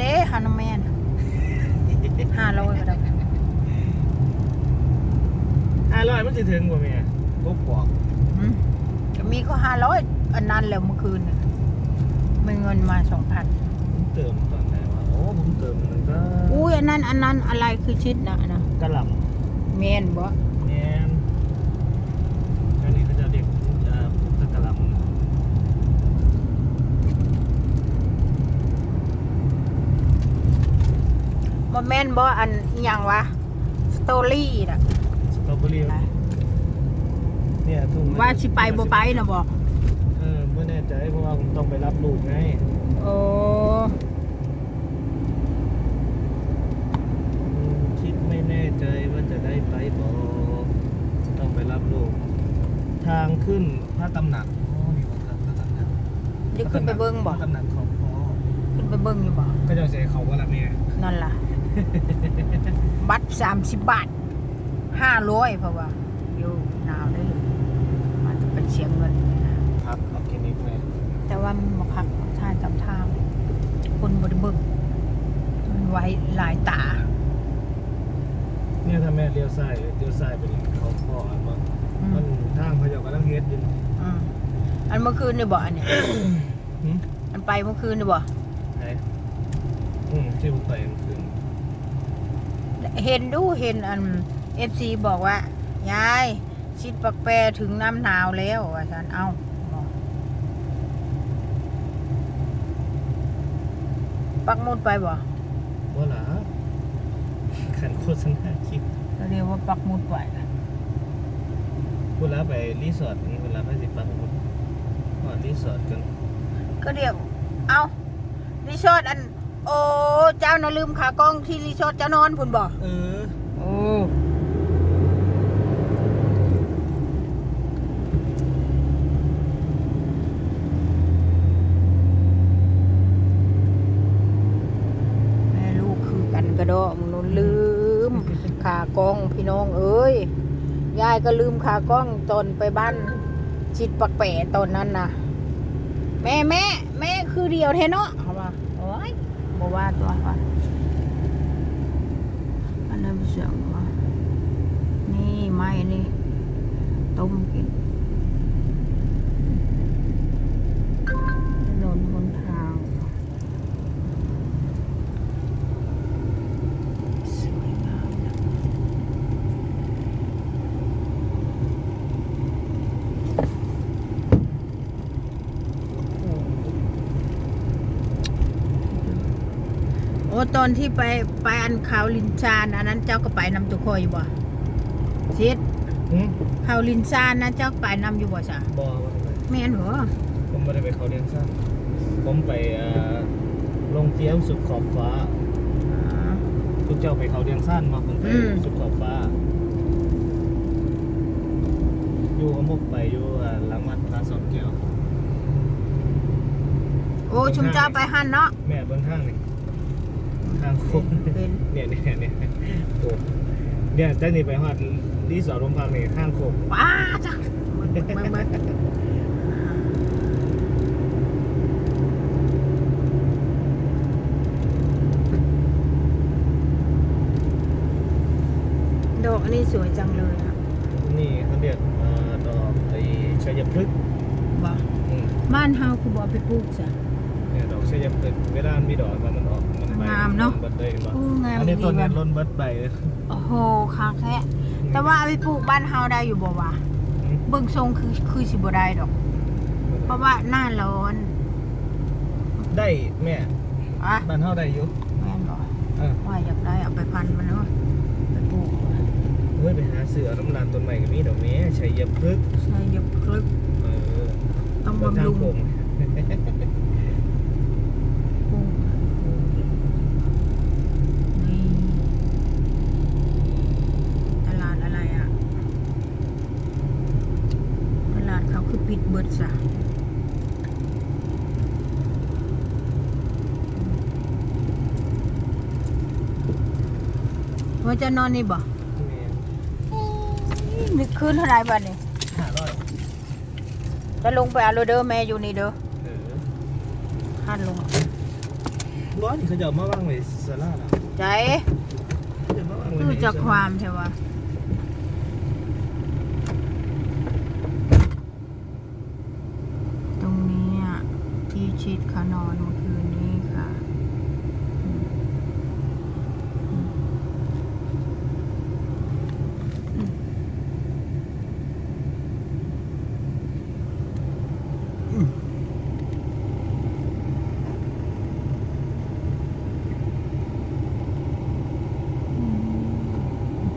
เละฮานแมนห้าร้อยก็ได้ห้าร้อยมันจะถึงกว่าแม่กบบอกอืมก็มีก็ห้าร้อยอันนั้นแล้วเมื่อคืนน่ะมีเงินมาสองพันผมเติมตอนไหนวะโอ้ผมเติมมันก็อุ้ยอันนั้นอันนั้นอะไรคือชิดนะนะกระหล่แมนบ่ำแม่นอันนี้ก็จะเรียกเอ่อพุทธกระหล่ บ่แมนบ่อันอหย่างวะ สตอรี่น่ะำสตรอเบอรี่เนี่ยทุ่งว่าสิไปบ่ไปนะบ่เออไม่แน่ใจเพราะว่าผมต้องไปรับลูกไงโอ้อืมคิดไม่แน่ใจว่าจะได้ไปบ่ต้องไปรับลูก ทางขึ้นพระตำหนักอ๋อนี่ว่าครับพระตำหนักเดี๋ยวขึ้นไปเบิ่งบ่พระตำหนักของพ่อขึ้นไปเบิ่งอยู่บ่ก็จะเสียเขาว่าละแม่นั่นล่ะ บัตรสามสิบบาทห้าร้อยเพราะว่าอยู่หนาวเลยมันจะเป็นเสียเงินพักออร์แกนิกแม่แต่ว่ามันมาพักทางจำทาง คนบริเบิกมันไว้หลายตา เนี่ยถ้าแม่เลี้ยวซ้ายเลี้ยวซ้ายไปนี่เขาพ่ออันว่าอืมัมนทางพะเยากำลังเฮ็ดอยู่อืมอันเมื่อคืนนี่บ่อันเนี้ยหึอันไปเมื่อคืนนี่บ่ไหนอืมที่ผมไปเมื่อคืน เห็นดูเห็นอันเอฟซีบอกว่ายายชิดปักแปรถึงน้ำหนาวแล้วว่าฉันเอาบอกปักหมุดไปบ่ว่าหล่ะขันโฆษณาคลิปก็เรียกว่าปักหมุดไปเวลาไปรีสอร์ทนี่เวลาไปสิปักหมุดก่อนรีสอร์ทกันก็เรียกเอารีสอร์ทอัน โอ้เจ้าน่ะลืมขากล้องที่รีสอร์ทเจ้านอนพุ่นบ่เออโอ้แม่ลูกคือกันกระโดดมึงนนลืมขากล้องพี่น้องเอ้ยยายก็ลืมขากล้องตอนไปบ้านชิดปักแปะตอนนั้นนะแม่แม่แม่คือเดียวเทเนาะเขาว่าโอ้ย บอกว่าตัวว่าอันนั้นเสียงว่านี่ไม่นี่ต้มกินถนนหนทางสวยงามนะ โอ้ ตอนที่ไปไปอันเขาลินชานอันนั้นเจ้าก็ไปนำตุกคอยอยู่บ่ชิดหึเขาลินชานนะเจ้าไปนำอยู่บ่จ้ะบอว่าไปแม่นเหรอผมไม่ได้ไปเขาเลี้ยงสั้นผมไปเอ่อลงเตี้ยมสุดขอบฟ้าอ๋อ ทุกเจ้าไปเขาเลี้ยงสั้นมาผมไปอืม สุดขอบฟ้า อยู่กับมุกไปอยู่อ่าหลังวัดพระสอนแก้วโอ้ชุมเจ้าไปหันเนาะแม่เบิ้งข้างนี่ ทางโค้งเป็นเนี่ยเนี่ยเนี่ยโอ้เนี่ยได้นี่ไปฮอดรีสอร์ทลมพังนี่ข้างโค้งว้าจ้ะมึงมึงมึงดอกอันนี้สวยจังเลยอะนี่เขาเรียกเอ่อดอกไอ้ชัยพฤกษ์บ่อืมบ้านเฮาคือบ่เอาไปปลูกจ้ะเนี่ย ดอกชัยพฤกษ์เวลามันมีดอกมันมันออกมันใบงามเนอะเบิดเลยบ่โอ้งามอันนี้ดีต้นเนี้ว่ะล้นเบิดใบเลยโอ้โหคักแท้แต่ว่าเอาไปปลูกบ้านเฮาได้อยู่บ่วะอืมเบิ่งทรงคือคือสิบ่ได้ดอก เพราะว่าหน้าร้อนได้แม่อะบ้านเฮาได้อยู่แม่นบ่เออว่าอยากได้เอาไปพันมันเนาะไปปลูกเฮ้ยไปหาเสือน้ำลานต้นใหม่ก็มีดอกแม่ชัยพฤกษ์ใช่ยกคลึกเออต้องเบิ่งบำทางรุงโค้ง ปลูกนี่ตลาดอะไรอะ ตลาด เขาคือปิดเบิดซะว่าจะนอนนี่บ่แม่นี่คืนเท่าไหรบ้านนี่ห้าร้อยจะลงไปเอาโรเดอร์แม่อยู่นี่เด้อเออหันลงบ้านเขาจะเอามาว่างไว้สลาดอะใจเขาจะมาว่างไว้รู้จักความใช่ปะตรงนี้อะที่ ชิดเขานอนเมื่อคืนนี้ค่ะอืมอืมอืมอืม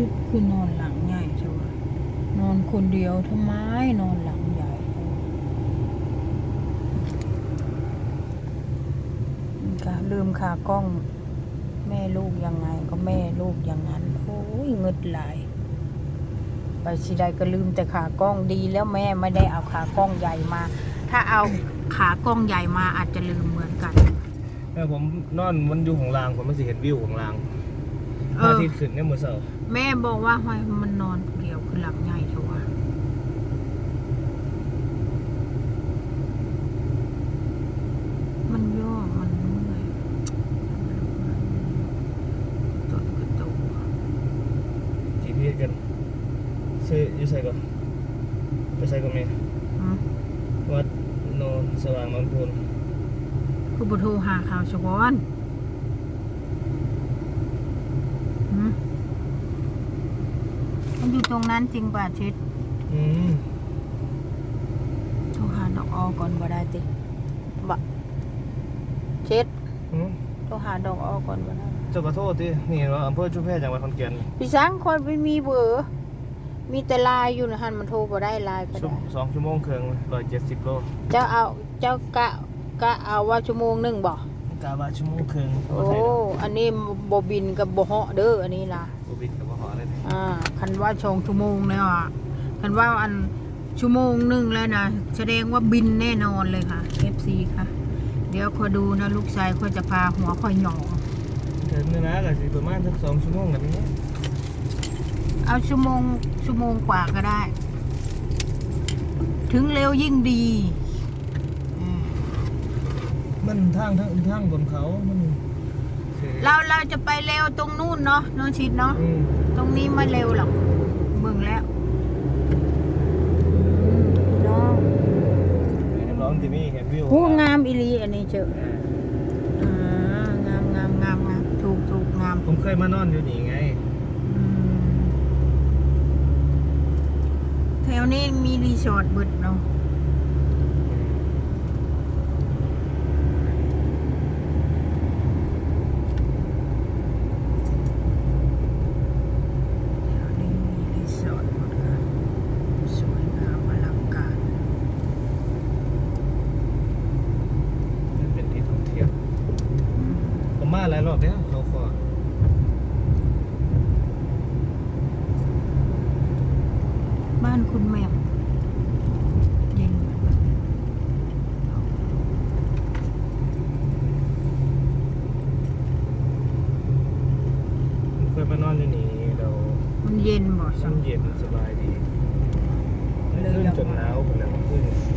ชิดคือนอนหลังใหญ่ใช่ปะนอนคนเดียวทำไมนอนหลังใหญ่ค่ะลืมขากล้อง แม่ลูกยังไงก็แม่ลูกอย่างนั้นโอ้ยเงึดหลายไปสิใดก็ลืมแต่ขากล้องดีแล้วแม่ไม่ได้เอาขากล้องใหญ่มา ถ้าเอาขากล้องใหญ่มาอาจจะลืมเหมือนกัน เออผมนอนมันอยู่ของรางผมไม่สิเห็นวิวของราง เอพระออาทิตย์ขึ้นเนี่ยมือเสาร์แม่บอกว่าให้มันนอนเดียวคือหลับใหญ่เถอะวะมันย่อมันเมื่อยต้นกระตูจีพีกันซื้ออยู่ใส่ก่อนไปใส่ก่อนไหมอืมวัดโนนสว่างนนทบุญคือบุโทรหาข่าวชวอนอืมมัน อยู่ตรงนั้นจริงป่ะชิดอืมโทรหาดอกออก่อนบ่ได้ติบะชิดอืมโทรหาดอกออก่อนบ่ได้เจ้าขอโทษที่นี่เห็นว่าอำเภอชุมแพจังหวัดขอนแก่นพี่ช้างคอยไม่มีเบอร์มีแต่ไลายอยู่นะฮันมันโทรบ่ได้ไลายก็ชั่วได้สองชั่วโมงครึ่งร้อยเจ็ดสิบโลเจ้าเอาเจ้ากะกะเอาว่าชั่วโมงหนึงบ่ กาบาชั่วโมงครึ่งโอ้ อันนี้บ่บินกับบ่เหาะเด้ออันนี้ล่ะบูบินกับว่าหอเลยนี่อ่าคันว่าชงชั่วโมงแล้วอะคันว่าอันชั่วโมงหนึงแล้วนะแสดงว่าบินแน่นอนเลยค่ะ FC ค่ะ เดี๋ยวคอยดูนะลูกชายคอยจะพาหัวคอยหยองถึงนี่นะก็สิประมาณสักสองชั่วโมงแบบนี้เอาชั่วโมงชั่วโมงกว่าก็ได้ ถึงเร็วยิ่งดีอืม มันทางทางทางบนเขามันคือเราเราจะไปเร็วตรงนู่นเนาะน้องชิดเนาะอืมตรงนี้ไม่เร็วหรอกเบิ่งแล้วน้องร้องที่นี่เห็นวิวโอ้งามอีหลีอันนี้เจออ่างามงามงามงามถูกถูกงามผมเคยมานอนอยู่นี่ไงอืมแถวนี้มีรีสอร์ทเบิดเนาะแถวนี้มีรีสอร์ทหมดค่ะสวยงามอลังการ มันเป็นที่ท่องเที่ยวผมมา หลายรอบแล้วเขาขอบ้านคุณแม่มเย็นผมเคยมานอนอยู่นี่เรามันเย็นบ่มัสันงเย็นสบายดีเลยขึ้นอยากจนหนาวหมดแล้วขึ้น